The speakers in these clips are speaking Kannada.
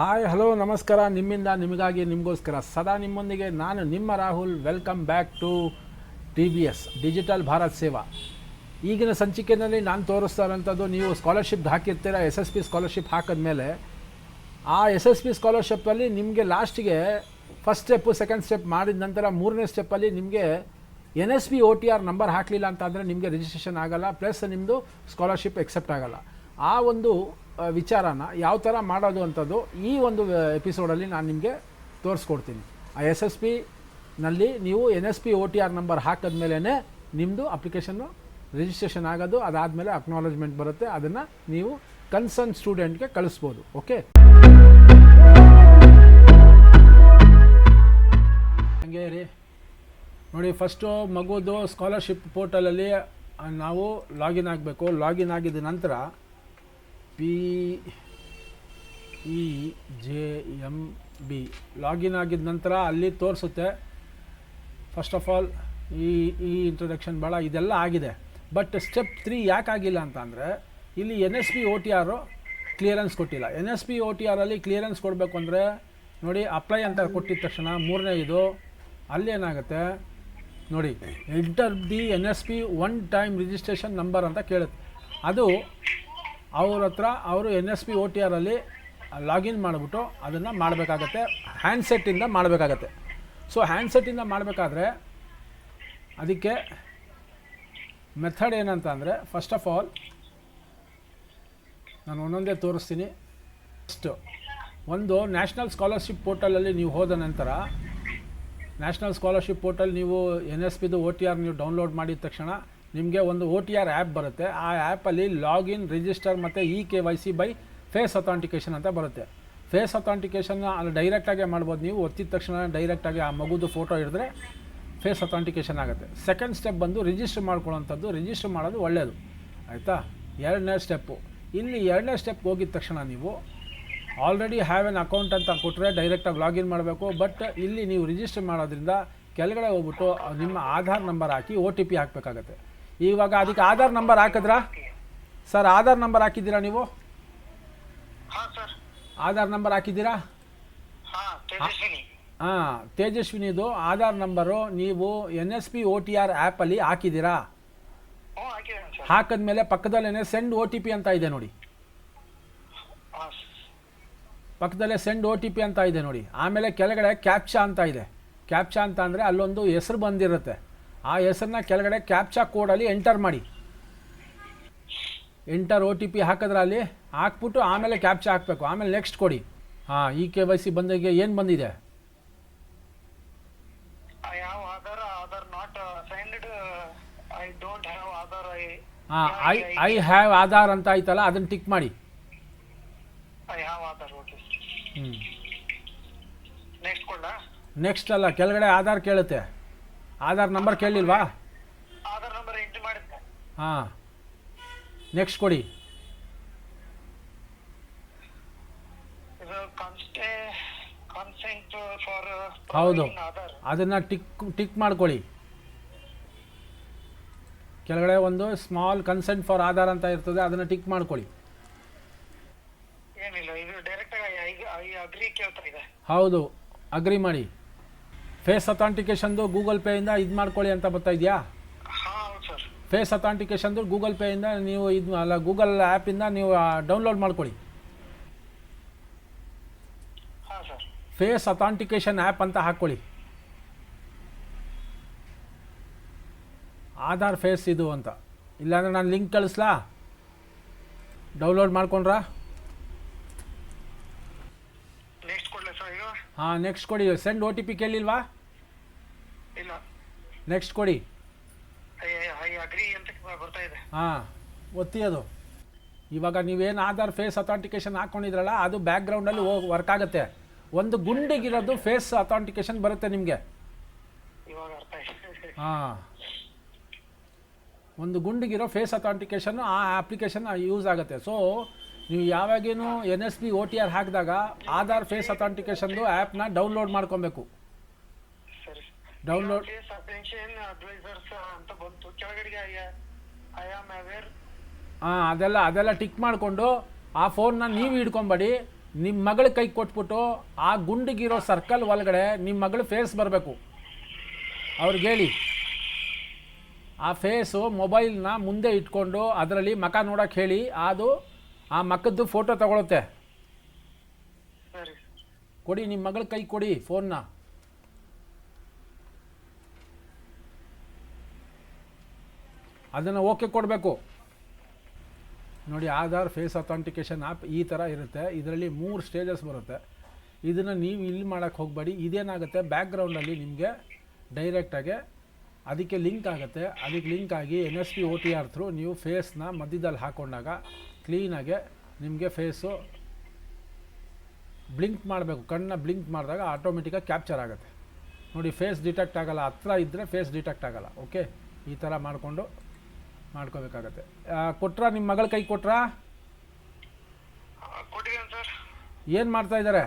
ಹಾಯ್ ಹಲೋ ನಮಸ್ಕಾರ ನಿಮ್ಮಿಂದ ನಿಮಗಾಗಿ ನಿಮಗೋಸ್ಕರ ಸದಾ ನಿಮ್ಮೊಂದಿಗೆ ನಾನು ನಿಮ್ಮ Rahul welcome back to T B S digital Bharat Seva ಈಗಿನ ಸಂಚಿಕೆಯಲ್ಲಿ ನಾನು ತೋರಿಸ್ತಾ ಇರೋಂಥದ್ದು ನೀವು ಸ್ಕಾಲರ್ಶಿಪ್ ಹಾಕಿರ್ತೀರ ಎಸ್ ಎಸ್ ಪಿ ಸ್ಕಾಲರ್ಶಿಪ್ ಹಾಕಿದ್ಮೇಲೆ ಆ ಎಸ್ ಎಸ್ ಪಿ ಸ್ಕಾಲರ್ಶಿಪ್ಪಲ್ಲಿ ನಿಮಗೆ ಲಾಸ್ಟಿಗೆ ಫಸ್ಟ್ ಸ್ಟೆಪ್ಪು ಸೆಕೆಂಡ್ ಸ್ಟೆಪ್ ಮಾಡಿದ ನಂತರ ಮೂರನೇ ಸ್ಟೆಪ್ಪಲ್ಲಿ ನಿಮಗೆ N S P O T R number ಹಾಕಲಿಲ್ಲ ಅಂತಂದರೆ ನಿಮಗೆ ರಿಜಿಸ್ಟ್ರೇಷನ್ ಆಗೋಲ್ಲ ಪ್ಲಸ್ ನಿಮ್ಮದು ಸ್ಕಾಲರ್ಶಿಪ್ ಎಕ್ಸೆಪ್ಟ್ ಆಗೋಲ್ಲ. ಆ ಒಂದು ವಿಚಾರನ ಯಾವ ಥರ ಮಾಡೋದು ಅಂಥದ್ದು ಈ ಒಂದು ಎಪಿಸೋಡಲ್ಲಿ ನಾನು ನಿಮಗೆ ತೋರಿಸ್ಕೊಡ್ತೀನಿ. ಆ ಎಸ್ ಎಸ್ ಪಿನಲ್ಲಿ ನೀವು N S P O T R number ಹಾಕಿದ್ಮೇಲೆ ನಿಮ್ಮದು ಅಪ್ಲಿಕೇಶನ್ನು ರಿಜಿಸ್ಟ್ರೇಷನ್ ಆಗೋದು, ಅದಾದಮೇಲೆ ಅಕ್ನಾಲಜ್ಮೆಂಟ್ ಬರುತ್ತೆ, ಅದನ್ನು ನೀವು ಕನ್ಸರ್ನ್ ಸ್ಟೂಡೆಂಟ್ಗೆ ಕಳಿಸ್ಬೋದು ಓಕೆ ಹಂಗೆ ರೀ ನೋಡಿ ಫಸ್ಟು ಮಗುದು ಸ್ಕಾಲರ್ಶಿಪ್ ಪೋರ್ಟಲಲ್ಲಿ ನಾವು ಲಾಗಿನ್ ಆಗಬೇಕು. ಲಾಗಿನ್ ಆಗಿದ ನಂತರ P E J M B. Login ಆಗಿದ ನಂತರ ಅಲ್ಲಿ ತೋರಿಸುತ್ತೆ. ಫಸ್ಟ್ ಆಫ್ ಆಲ್ ಈ ಈ ಇಂಟ್ರೊಡಕ್ಷನ್ ಭಾಳ ಇದೆಲ್ಲ ಆಗಿದೆ. ಬಟ್ ಸ್ಟೆಪ್ ತ್ರೀ ಯಾಕಾಗಿಲ್ಲ ಅಂತ ಅಂದರೆ, ಇಲ್ಲಿ N S P O T R clearance ಕೊಟ್ಟಿಲ್ಲ. N S P O T ಆರಲ್ಲಿ ಕ್ಲಿಯರೆನ್ಸ್ ಕೊಡಬೇಕು ಅಂದರೆ, ನೋಡಿ ಅಪ್ಲೈ ಅಂತ ಕೊಟ್ಟಿದ ತಕ್ಷಣ ಮೂರನೇ ಇದು, ಅಲ್ಲಿ ಏನಾಗುತ್ತೆ, ನೋಡಿ enter the N S P one time registration number ಅಂತ ಕೇಳುತ್ತೆ. ಅದು ಅವ್ರ ಹತ್ರ ಅವರು N S P O T ಆರಲ್ಲಿ ಲಾಗಿನ್ ಮಾಡಿಬಿಟ್ಟು ಅದನ್ನು ಮಾಡಬೇಕಾಗತ್ತೆ. ಹ್ಯಾಂಡ್ಸೆಟ್ಟಿಂದ ಮಾಡಬೇಕಾಗತ್ತೆ. ಸೊ ಹ್ಯಾಂಡ್ಸೆಟ್ಟಿಂದ ಮಾಡಬೇಕಾದ್ರೆ ಅದಕ್ಕೆ ಮೆಥಡ್ ಏನಂತ ಅಂದರೆ ಫಸ್ಟ್ ಆಫ್ ಆಲ್ ನಾನು ಒಂದೊಂದೇ ತೋರಿಸ್ತೀನಿ. ಫಸ್ಟು ಒಂದು ನ್ಯಾಷನಲ್ ಸ್ಕಾಲರ್ಶಿಪ್ ಪೋರ್ಟಲಲ್ಲಿ ನೀವು ಹೋದ ನಂತರ ನ್ಯಾಷನಲ್ ಸ್ಕಾಲರ್ಶಿಪ್ ಪೋರ್ಟಲ್ ನೀವು ಎನ್ ಎಸ್ ಪಿದು ಓ ಟಿ ಆರ್ ನೀವು ಡೌನ್ಲೋಡ್ ಮಾಡಿದ ತಕ್ಷಣ ನಿಮಗೆ ಒಂದು ಓ ಟಿ ಆರ್ ಆ್ಯಪ್ ಬರುತ್ತೆ. ಆ ಆ್ಯಪಲ್ಲಿ ಲಾಗಿನ್ ರಿಜಿಸ್ಟರ್ ಮತ್ತು E K Y C by face authentication ಅಂತ ಬರುತ್ತೆ. ಫೇಸ್ ಅಥಾಂಟಿಕೇಷನ್ನ ಅಲ್ಲಿ ಡೈರೆಕ್ಟಾಗೆ ಮಾಡ್ಬೋದು ನೀವು. ಒತ್ತಿದ ತಕ್ಷಣ ಡೈರೆಕ್ಟಾಗಿ ಆ ಮಗುದು ಫೋಟೋ ಹಿಡಿದ್ರೆ ಫೇಸ್ ಅಥಾಂಟಿಕೇಷನ್ ಆಗುತ್ತೆ. ಸೆಕೆಂಡ್ ಸ್ಟೆಪ್ ಬಂದು ರಿಜಿಸ್ಟರ್ ಮಾಡ್ಕೊಳ್ಳೋಂಥದ್ದು ರಿಜಿಸ್ಟರ್ ಮಾಡೋದು ಒಳ್ಳೆಯದು ಆಯಿತಾ? ಎರಡನೇ ಸ್ಟೆಪ್ಪು ಇಲ್ಲಿ ಎರಡನೇ ಸ್ಟೆಪ್ ಹೋಗಿದ ತಕ್ಷಣ ನೀವು ಆಲ್ರೆಡಿ ಹ್ಯಾವ್ ಎನ್ ಅಕೌಂಟ್ ಅಂತ ಕೊಟ್ಟರೆ ಡೈರೆಕ್ಟಾಗಿ ಲಾಗಿನ್ ಮಾಡಬೇಕು. ಬಟ್ ಇಲ್ಲಿ ನೀವು ರಿಜಿಸ್ಟರ್ ಮಾಡೋದ್ರಿಂದ ಕೆಳಗಡೆ ಹೋಗ್ಬಿಟ್ಟು ನಿಮ್ಮ ಆಧಾರ್ ನಂಬರ್ ಹಾಕಿ ಒ ಟಿ ಪಿ ಹಾಕಬೇಕಾಗತ್ತೆ. ಇವಾಗ ಅದಕ್ಕೆ ಆಧಾರ್ ನಂಬರ್ ಹಾಕಿದ್ರಾ? ಸರ್ ಆಧಾರ್ ನಂಬರ್ ಹಾಕಿದ್ದೀರಾ ನೀವು? ಆಧಾರ್ ನಂಬರ್ ಹಾಕಿದ್ದೀರಾ? ಹಾ ತೇಜಸ್ವಿನಿ. ಹಾಂ ತೇಜಸ್ವಿನಿದು ಆಧಾರ್ ನಂಬರು ನೀವು N S P O T R ಆ್ಯಪಲ್ಲಿ ಹಾಕಿದ್ದೀರಾ? ಹಾಕಿದ್ಮೇಲೆ ಪಕ್ಕದಲ್ಲೇ ಸೆಂಡ್ ಓ ಟಿ ಪಿ ಅಂತ ಇದೆ ನೋಡಿ. ಪಕ್ಕದಲ್ಲೇ ಸೆಂಡ್ ಓ ಟಿ ಪಿ ಅಂತ ಇದೆ ನೋಡಿ. ಆಮೇಲೆ ಕೆಳಗಡೆ ಕ್ಯಾಪ್ಚಾ ಅಂತ ಇದೆ. ಕ್ಯಾಪ್ಚಾ ಅಂತ ಅಂದರೆ ಅಲ್ಲೊಂದು ಹೆಸರು ಬಂದಿರುತ್ತೆ. ಆ ಹೆಸರನ್ನ ಕೆಳಗಡೆ ಕ್ಯಾಪ್ಚಾ ಕೋಡಲ್ಲಿ ಎಂಟರ್ ಮಾಡಿ. ಎಂಟರ್ ಒ ಟಿ ಪಿ ಹಾಕಿದ್ರೆ ಅಲ್ಲಿ ಹಾಕ್ಬಿಟ್ಟು ಆಮೇಲೆ ಕ್ಯಾಪ್ಚಾ ಹಾಕಬೇಕು. ಆಮೇಲೆ ನೆಕ್ಸ್ಟ್ ಕೊಡಿ. ಹಾಂ ಈ ಕೆ ವೈ ಸಿ ಬಂದಾಗೆ ಏನು ಬಂದಿದೆ? ಹಾಂ ಐ ಐ ಹ್ಯಾವ್ ಆಧಾರ್ ಅಂತ ಆಯ್ತಲ್ಲ ಅದನ್ನ ಟಿಕ್ ಮಾಡಿ. ಹ್ಞೂ ನೆಕ್ಸ್ಟ್ ಅಲ್ಲ ಕೆಳಗಡೆ ಆಧಾರ್ ಕೇಳುತ್ತೆ. ಆಧಾರ್ ನಂಬರ್ ಕೇಳಿಲ್ವಾ? ಆಧಾರ್ ನಂಬರ್ ಎಂಟ್ರಿ ಮಾಡಿದ್ದೆ ಹಾಂ. ನೆಕ್ಸ್ಟ್ ಕೊಡಿ. ಇದು ಕನ್ಸ್ಟೆ ಕನ್ಸೆಂಟ್ ಫಾರ್ ಹೌದು. ಆಧಾರ್. ಅದನ್ನು ಟಿಕ್ ಟಿಕ್ ಮಾಡ್ಕೊಳ್ಳಿ. ಕೆಳಗಡೆ ಒಂದು ಸ್ಮಾಲ್ ಕನ್ಸೆಂಟ್ ಫಾರ್ ಆಧಾರ್ ಅಂತ ಇರ್ತದೆ ಅದನ್ನು ಟಿಕ್ ಮಾಡ್ಕೊಳ್ಳಿ. ಏನಿಲ್ಲ ಇದು ಡೈರೆಕ್ಟ್ ಆಗಿ ಐ ಅಗ್ರಿ ಕೇಳ್ತಾ ಇದೆ. ಹೌದು ಅಗ್ರಿ ಮಾಡಿ. ಫೇಸ್ ಅಥಾಂಟಿಕೇಶನ್ದು ಗೂಗಲ್ ಪೇಯಿಂದ ಇದು ಮಾಡ್ಕೊಳ್ಳಿ ಅಂತ ಬರ್ತಾ ಇದೆಯಾ? ಫೇಸ್ ಅಥಾಂಟಿಕೇಶನ್ದು ಗೂಗಲ್ ಪೇಯಿಂದ ನೀವು ಇದು ಅಲ್ಲ ಗೂಗಲ್ ಆ್ಯಪಿಂದ ನೀವು ಡೌನ್ಲೋಡ್ ಮಾಡ್ಕೊಳ್ಳಿ. ಫೇಸ್ ಅಥಾಂಟಿಕೇಶನ್ ಆ್ಯಪ್ ಅಂತ ಹಾಕ್ಕೊಳ್ಳಿ. ಆಧಾರ್ ಫೇಸ್ ಇದು ಅಂತ. ಇಲ್ಲಾಂದ್ರೆ ನಾನು ಲಿಂಕ್ ಕಳಿಸ್ಲಾ? ಡೌನ್ಲೋಡ್ ಮಾಡ್ಕೊಂಡ್ರಾ ನೆಕ್ಸ್ಟ್ ಕೊಡ್ಲ ಸರ್ ಈಗ ಹಾಂ ನೆಕ್ಸ್ಟ್ ಕೊಡಿ ಸೆಂಡ್ ಓ ಟಿ ಪಿ ಕೇಳಿಲ್ವಾ? ಇಲ್ಲ. ನೆಕ್ಸ್ಟ್ ಕೊಡಿ. ಹಾಂ ಒತ್ತಿ ಅದು ಇವಾಗ ನೀವೇನು ಆಧಾರ್ ಫೇಸ್ ಅಥಾಂಟಿಕೇಶನ್ ಹಾಕ್ಕೊಂಡಿದ್ರಲ್ಲ ಅದು ಬ್ಯಾಕ್ಗ್ರೌಂಡಲ್ಲಿ ಹೋಗಿ ವರ್ಕ್ ಆಗುತ್ತೆ. ಒಂದು ಗುಂಡಿಗಿರೋದು ಫೇಸ್ ಅಥಾಂಟಿಕೇಶನ್ ಬರುತ್ತೆ ನಿಮಗೆ. ಹಾಂ. ಒಂದು ಗುಂಡಿಗಿರೋ ಫೇಸ್ ಅಥಾಂಟಿಕೇಶನ್ ಆ ಅಪ್ಲಿಕೇಶನ್ ಯೂಸ್ ಆಗುತ್ತೆ. ಸೊ ನೀವು ಯಾವಾಗೇನು N S P O T R ಹಾಕಿದಾಗ ಆಧಾರ್ ಫೇಸ್ ಅಥೆಂಟಿಕೇಶನ್ದು ಆ್ಯಪ್ನ ಡೌನ್ಲೋಡ್ ಮಾಡ್ಕೊಬೇಕು. ಡೌನ್ಲೋಡ್ ಹಾಂ ಅದೆಲ್ಲ ಅದೆಲ್ಲ ಟಿಕ್ ಮಾಡಿಕೊಂಡು ಆ ಫೋನ್ನ ನೀವು ಹಿಡ್ಕೊಂಬೇಡಿ. ನಿಮ್ಮ ಮಗಳ ಕೈ ಕೊಟ್ಬಿಟ್ಟು ಆ ಗುಂಡಿಗಿರೋ ಸರ್ಕಲ್ ಒಳಗಡೆ ನಿಮ್ಮ ಮಗಳ ಫೇಸ್ ಬರಬೇಕು. ಅವ್ರಿಗೆ ಹೇಳಿ. ಆ ಫೇಸು ಮೊಬೈಲ್ನ ಮುಂದೆ ಇಟ್ಕೊಂಡು ಅದರಲ್ಲಿ ಮಕ ನೋಡೋಕೆ ಹೇಳಿ. ಅದು ಆ ಮಕ್ಕದ್ದು ಫೋಟೋ ತಗೊಳುತ್ತೆ. ಸರಿ ಕೊಡಿ ನಿಮ್ಮ ಮಗಳ ಕೈ ಕೊಡಿ ಫೋನ್ನ ಅದನ್ನು ಓಕೆ ಕೊಡಬೇಕು. ನೋಡಿ ಆಧಾರ್ ಫೇಸ್ ಅಥೆಂಟಿಕೇಶನ್ ಆ್ಯಪ್ ಈ ಥರ ಇರುತ್ತೆ. ಇದರಲ್ಲಿ ಮೂರು ಸ್ಟೇಜಸ್ ಬರುತ್ತೆ. ಇದನ್ನು ನೀವು ಇಲ್ಲಿ ಮಾಡೋಕ್ಕೆ ಹೋಗಬೇಡಿ. ಇದೇನಾಗುತ್ತೆ? ಬ್ಯಾಕ್ಗ್ರೌಂಡಲ್ಲಿ ನಿಮಗೆ ಡೈರೆಕ್ಟಾಗಿ ಅದಕ್ಕೆ ಲಿಂಕ್ ಆಗುತ್ತೆ. ಅದಕ್ಕೆ ಲಿಂಕ್ ಆಗಿ N S P O T R through ನೀವು ಫೇಸ್ನ ಮಧ್ಯದಲ್ಲಿ ಹಾಕೊಂಡಾಗ ಕ್ಲೀನಾಗೆ ನಿಮಗೆ ಫೇಸು ಬ್ಲಿಂಕ್ ಮಾಡಬೇಕು. ಕಣ್ಣನ್ನ ಬ್ಲಿಂಕ್ ಮಾಡಿದಾಗ ಆಟೋಮೆಟಿಕಾಗಿ ಕ್ಯಾಪ್ಚರ್ ಆಗುತ್ತೆ. ನೋಡಿ ಫೇಸ್ ಡಿಟೆಕ್ಟ್ ಆಗಲ್ಲ ಹತ್ರ ಇದ್ದರೆ ಫೇಸ್ ಡಿಟೆಕ್ಟ್ ಆಗಲ್ಲ ಓಕೆ ಈ ಥರ ಮಾಡಿಕೊಂಡು ಮಾಡ್ಕೋಬೇಕಾಗತ್ತೆ. ಕೊಟ್ರಾ ನಿಮ್ಮ ಮಗಳ ಕೈ ಕೊಟ್ರಾ? ಏನು ಮಾಡ್ತಾ ಇದ್ದಾರೆ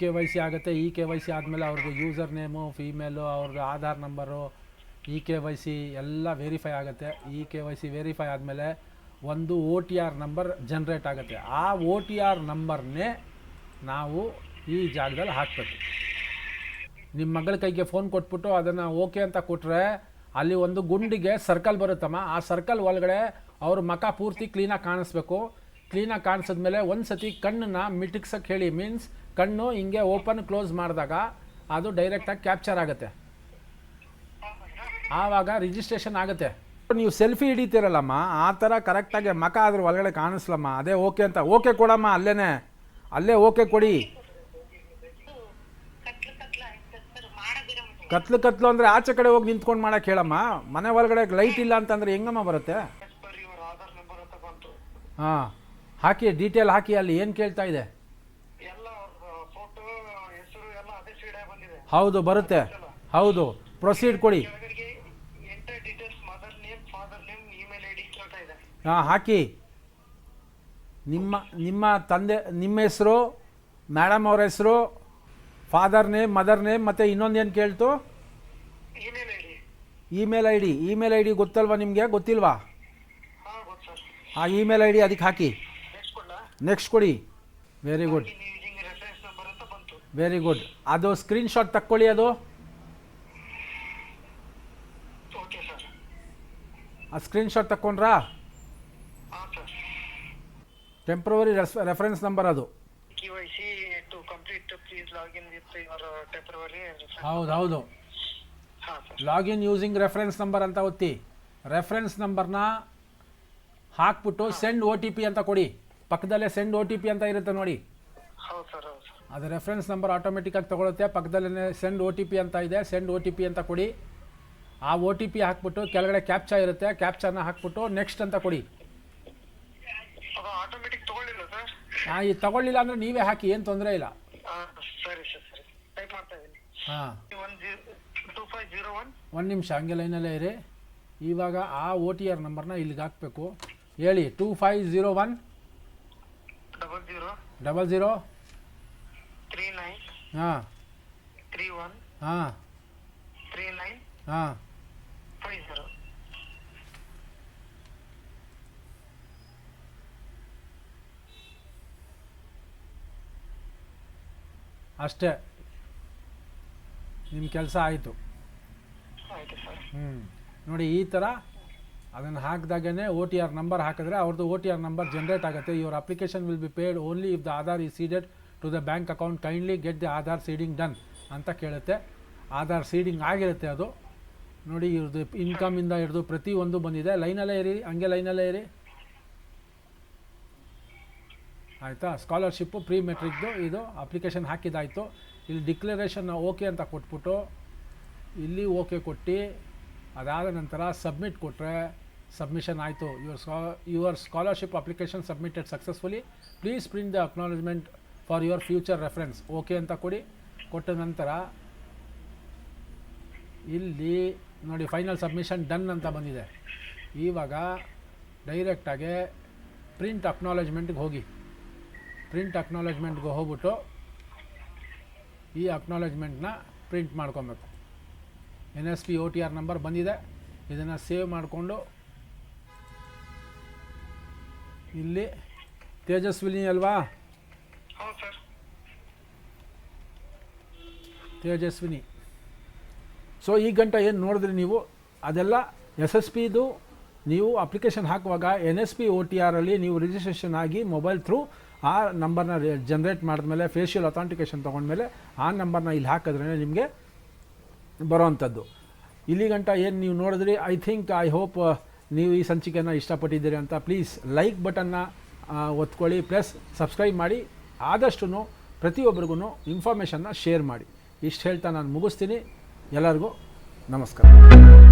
ಕೆ ವೈ ಸಿ ಆಗುತ್ತೆ. ಈ ಕೆ ವೈ ಸಿ ಆದಮೇಲೆ ಅವ್ರದ್ದು ಯೂಸರ್ ನೇಮು ಫೀಮೇಲು ಅವ್ರದ್ದು Aadhaar number E K Y C ಎಲ್ಲ ವೆರಿಫೈ ಆಗುತ್ತೆ. E K Y C verify ಆದಮೇಲೆ ಒಂದು O T R number generate ಆಗುತ್ತೆ. ಆ ಓ ಟಿ ಆರ್ ನಂಬರ್ನೇ ನಾವು ಈ ಜಾಗದಲ್ಲಿ ಹಾಕ್ಬೇಕು. ನಿಮ್ಮ ಮಗಳ ಕೈಗೆ ಫೋನ್ ಕೊಟ್ಬಿಟ್ಟು ಅದನ್ನು ಓಕೆ ಅಂತ ಕೊಟ್ಟರೆ ಅಲ್ಲಿ ಒಂದು ಗುಂಡಿಗೆ ಸರ್ಕಲ್ ಬರುತ್ತಮ್ಮ. ಆ ಸರ್ಕಲ್ ಒಳಗಡೆ ಅವ್ರ ಮಖ ಪೂರ್ತಿ ಕ್ಲೀನಾಗಿ ಕಾಣಿಸ್ಬೇಕು. ಕ್ಲೀನಾಗಿ ಕಾಣಿಸಿದ್ಮೇಲೆ ಒಂದು ಸತಿ ಕಣ್ಣನ್ನ ಮಿಟಿಕ್ಸಕ್ಕೆ ಹೇಳಿ ಮೀನ್ಸ್ ಕಣ್ಣು ಹಿಂಗೆ ಓಪನ್ ಕ್ಲೋಸ್ ಮಾಡಿದಾಗ ಅದು ಡೈರೆಕ್ಟಾಗಿ ಕ್ಯಾಪ್ಚರ್ ಆಗುತ್ತೆ. ಆವಾಗ ರಿಜಿಸ್ಟ್ರೇಷನ್ ಆಗುತ್ತೆ. ನೀವು ಸೆಲ್ಫಿ ಹಿಡಿತೀರಲ್ಲಮ್ಮ ಆ ಥರ ಕರೆಕ್ಟಾಗಿ ಮಕ ಆದ್ರೆ ಒಳಗಡೆ ಕಾಣಿಸ್ಲಮ್ಮ. ಅದೇ ಓಕೆ ಅಂತ. ಓಕೆ ಕೊಡಮ್ಮ ಅಲ್ಲೇನೆ. ಅಲ್ಲೇ ಓಕೆ ಕೊಡಿ. ಕತ್ಲು ಕತ್ಲು ಅಂದರೆ ಆಚೆ ಕಡೆ ಹೋಗಿ ನಿಂತ್ಕೊಂಡು ಮಾಡಕ್ಕೆ ಹೇಳಮ್ಮ. ಮನೆ ಒಳಗಡೆ ಲೈಟ್ ಇಲ್ಲ ಅಂತಂದ್ರೆ ಹೆಂಗಮ್ಮ ಬರುತ್ತೆ? As per your Aadhaar number ಅಂತ ಬಂತು. ಹಾಂ ಹಾಕಿ ಡೀಟೇಲ್ ಹಾಕಿ ಅಲ್ಲಿ ಏನು ಕೇಳ್ತಾ ಇದೆ? ಎಲ್ಲ ಫೋಟೋ ಹೆಸರು ಎಲ್ಲ ಅದೇ ಬಂದಿದೆ. ಹೌದು ಬರುತ್ತೆ. ಹೌದು ಪ್ರೊಸೀಡ್ ಕೊಡಿ ಕೆಳಗಡೆಗೆ enter details mother name father name email I D ಕೇಳ್ತಾ ಇದೆ ಹಾಂ ಹಾಕಿ. ನಿಮ್ಮ ನಿಮ್ಮ ತಂದೆ ನಿಮ್ಮ ಹೆಸರು ಮೇಡಮ್ ಅವ್ರ ಹೆಸರು ಫಾದರ್ ನೇಮ್ ಮದರ್ ನೇಮ್ ಮತ್ತೆ ಇನ್ನೊಂದು ಏನು ಕೇಳ್ತು? Email I D email I D ಗೊತ್ತಲ್ವಾ ನಿಮಗೆ? ಗೊತ್ತಿಲ್ವಾ? ಹಾ ಆ ಇಮೇಲ್ ಐ ಡಿ ಅದಕ್ಕೆ ಹಾಕಿ. ನೆಕ್ಸ್ಟ್ ಕೊಡಿ. ವೆರಿ ಗುಡ್ ವೆರಿ ಗುಡ್ ಅದು ಸ್ಕ್ರೀನ್ಶಾಟ್ ತಕ್ಕೊಳ್ಳಿ ಅದು. ಆ ಸ್ಕ್ರೀನ್ಶಾಟ್ ತಕ್ಕೊಂಡ್ರಾ? ಹಾ ಟೆಂಪ್ರವರಿ ರೆಫರೆನ್ಸ್ ನಂಬರ್ ಅದು. ಟೆಂಪರರಿ ಹೌದು ಹೌದು. ಲಾಗಿನ್ ಯೂಸಿಂಗ್ ರೆಫರೆನ್ಸ್ ನಂಬರ್ ಅಂತ ಒತ್ತಿ. ರೆಫರೆನ್ಸ್ ನಂಬರ್ನ ಹಾಕ್ಬಿಟ್ಟು ಸೆಂಡ್ ಒ ಟಿ ಪಿ ಅಂತ ಕೊಡಿ. ಪಕ್ಕದಲ್ಲೇ ಸೆಂಡ್ ಓ ಟಿ ಪಿ ಅಂತ ಇರುತ್ತೆ ನೋಡಿ. ಅದು ರೆಫರೆನ್ಸ್ ನಂಬರ್ ಆಟೋಮೆಟಿಕ್ಕಾಗಿ ತಗೊಳುತ್ತೆ. ಪಕ್ಕದಲ್ಲೇ ಸೆಂಡ್ ಓ ಟಿ ಪಿ ಅಂತ ಇದೆ. ಸೆಂಡ್ ಓ ಟಿ ಪಿ ಅಂತ ಕೊಡಿ. ಆ ಒ ಟಿ ಪಿ ಹಾಕ್ಬಿಟ್ಟು ಕೆಳಗಡೆ ಕ್ಯಾಪ್ಚಾ ಇರುತ್ತೆ. ಕ್ಯಾಪ್ಚಾನ ಹಾಕ್ಬಿಟ್ಟು ನೆಕ್ಸ್ಟ್ ಅಂತ ಕೊಡಿ. ಆಟೋಮೆಟಿಕ್ ತಗೊಳ್ಳಿಲ್ಲ ಸರ್ ಆ, ಈ ತಗೊಳ್ಳಿಲ್ಲ ಅಂದರೆ ನೀವೇ ಹಾಕಿ ಏನು ತೊಂದರೆ ಇಲ್ಲ. ಹಾ ಸರಿ ಸರ್ ಸರಿ. ಟೈಪ್ ಮಾಡ್ತಾ ಇದ್ದೀನಿ. ಹಾಂ. One zero two five zero one ಒಂದು ನಿಮಿಷ ಹಂಗೆ ಲೈನಲ್ಲೇ ಇರಿ. ಇವಾಗ ಆ ಓ ಟಿ ಆರ್ ನಂಬರ್ನ ಇಲ್ಲಿಗೆ ಹಾಕಬೇಕು. ಹೇಳಿ two five zero one double zero double zero three nine ಹಾಂ. ತ್ರೀ ಒನ್ ಹಾಂ. ತ್ರೀ ನೈನ್ ಹಾಂ ಫೈವ್ ಜೀರೋ ಅಷ್ಟೇ. ನಿಮ್ಮ ಕೆಲಸ ಆಯಿತು. ಹ್ಞೂ ನೋಡಿ ಈ ಥರ ಅದನ್ನು ಹಾಕಿದಾಗೇ ಓ ಟಿ ಆರ್ ನಂಬರ್ ಹಾಕಿದ್ರೆ ಅವ್ರದ್ದು O T R number generate ಆಗುತ್ತೆ. Your application will be paid only if the Aadhaar is seeded to the bank account kindly get the Aadhaar seeding done ಅಂತ ಕೇಳುತ್ತೆ. ಆಧಾರ್ ಸೀಡಿಂಗ್ ಆಗಿರುತ್ತೆ ಅದು. ನೋಡಿ ಇವ್ರದ್ದು ಇನ್ಕಮಿಂದ ಹಿಡಿದು ಪ್ರತಿಯೊಂದು ಬಂದಿದೆ. ಲೈನಲ್ಲೇ ಇರಿ ಹಂಗೆ ಲೈನಲ್ಲೇ ಇರಿ. ಆಯಿತಾ? ಸ್ಕಾಲರ್ಶಿಪ್ಪು ಪ್ರೀ ಮೆಟ್ರಿಕ್ದು ಇದು ಅಪ್ಲಿಕೇಶನ್ ಹಾಕಿದ್ದಾಯಿತು ಇಲ್ಲಿ ಡಿಕ್ಲರೇಷನ್ ಓಕೆ ಅಂತ ಕೊಟ್ಬಿಟ್ಟು, ಇಲ್ಲಿ ಓಕೆ ಕೊಟ್ಟು, ಅದಾದ ನಂತರ ಸಬ್ಮಿಟ್ ಕೊಟ್ಟರೆ ಸಬ್ಮಿಷನ್ ಆಯಿತು. Your sca your scholarship application submitted successfully please print the acknowledgement for your future reference okay ಅಂತ ಕೊಡಿ. ಕೊಟ್ಟ ನಂತರ, ಇಲ್ಲಿ ನೋಡಿ ಫೈನಲ್ ಸಬ್ಮಿಷನ್ ಡನ್ ಅಂತ ಬಂದಿದೆ. ಇವಾಗ ಡೈರೆಕ್ಟಾಗೆ ಪ್ರಿಂಟ್ ಅಕ್ನಾಲಜ್ಮೆಂಟ್ಗೆ ಹೋಗಿ. ಪ್ರಿಂಟ್ ಅಕ್ನಾಲಜ್ಮೆಂಟ್ಗೆ ಹೋಗ್ಬಿಟ್ಟು ಈ ಅಕ್ನಾಲಜ್ಮೆಂಟ್ನ ಪ್ರಿಂಟ್ ಮಾಡ್ಕೊಬೇಕು. N S P O T R number ಬಂದಿದೆ. ಇದನ್ನು ಸೇವ್ ಮಾಡಿಕೊಂಡು ಇಲ್ಲಿ ತೇಜಸ್ವಿನಿ ಅಲ್ವಾ? ತೇಜಸ್ವಿನಿ. ಸೊ ಈ ಗಂಟ ಏನು ನೋಡಿದ್ರಿ ನೀವು? ಅದೆಲ್ಲ ಎಸ್ ಎಸ್ ಪಿದು ನೀವು ಅಪ್ಲಿಕೇಶನ್ ಹಾಕುವಾಗ N S P O T ಆರಲ್ಲಿ ನೀವು ರಿಜಿಸ್ಟ್ರೇಷನ್ ಆಗಿ ಮೊಬೈಲ್ ಥ್ರೂ ಆ ನಂಬರ್ನ ಜನ್ರೇಟ್ ಮಾಡಿದ್ಮೇಲೆ ಫೇಶಿಯಲ್ ಅಥೆಂಟಿಕೇಶನ್ ತೊಗೊಂಡ್ಮೇಲೆ ಆ ನಂಬರ್ನ ಇಲ್ಲಿ ಹಾಕಿದ್ರೇ ನಿಮಗೆ ಬರೋವಂಥದ್ದು. ಇಲ್ಲಿ ಗಂಟ ಏನು ನೀವು ನೋಡಿದ್ರಿ? ಐ ಥಿಂಕ್ ಐ ಹೋಪ್ ನೀವು ಈ ಸಂಚಿಕೆಯನ್ನು ಇಷ್ಟಪಟ್ಟಿದ್ದೀರಿ ಅಂತ ಪ್ಲೀಸ್ ಲೈಕ್ ಬಟನ್ನ ಒತ್ಕೊಳ್ಳಿ. ಪ್ಲಸ್ ಸಬ್ಸ್ಕ್ರೈಬ್ ಮಾಡಿ. ಆದಷ್ಟು ಪ್ರತಿಯೊಬ್ಬರಿಗೂ ಇನ್ಫಾರ್ಮೇಷನ್ನ ಶೇರ್ ಮಾಡಿ. ಇಷ್ಟು ಹೇಳ್ತಾ ನಾನು ಮುಗಿಸ್ತೀನಿ. ಎಲ್ಲರಿಗೂ ನಮಸ್ಕಾರ.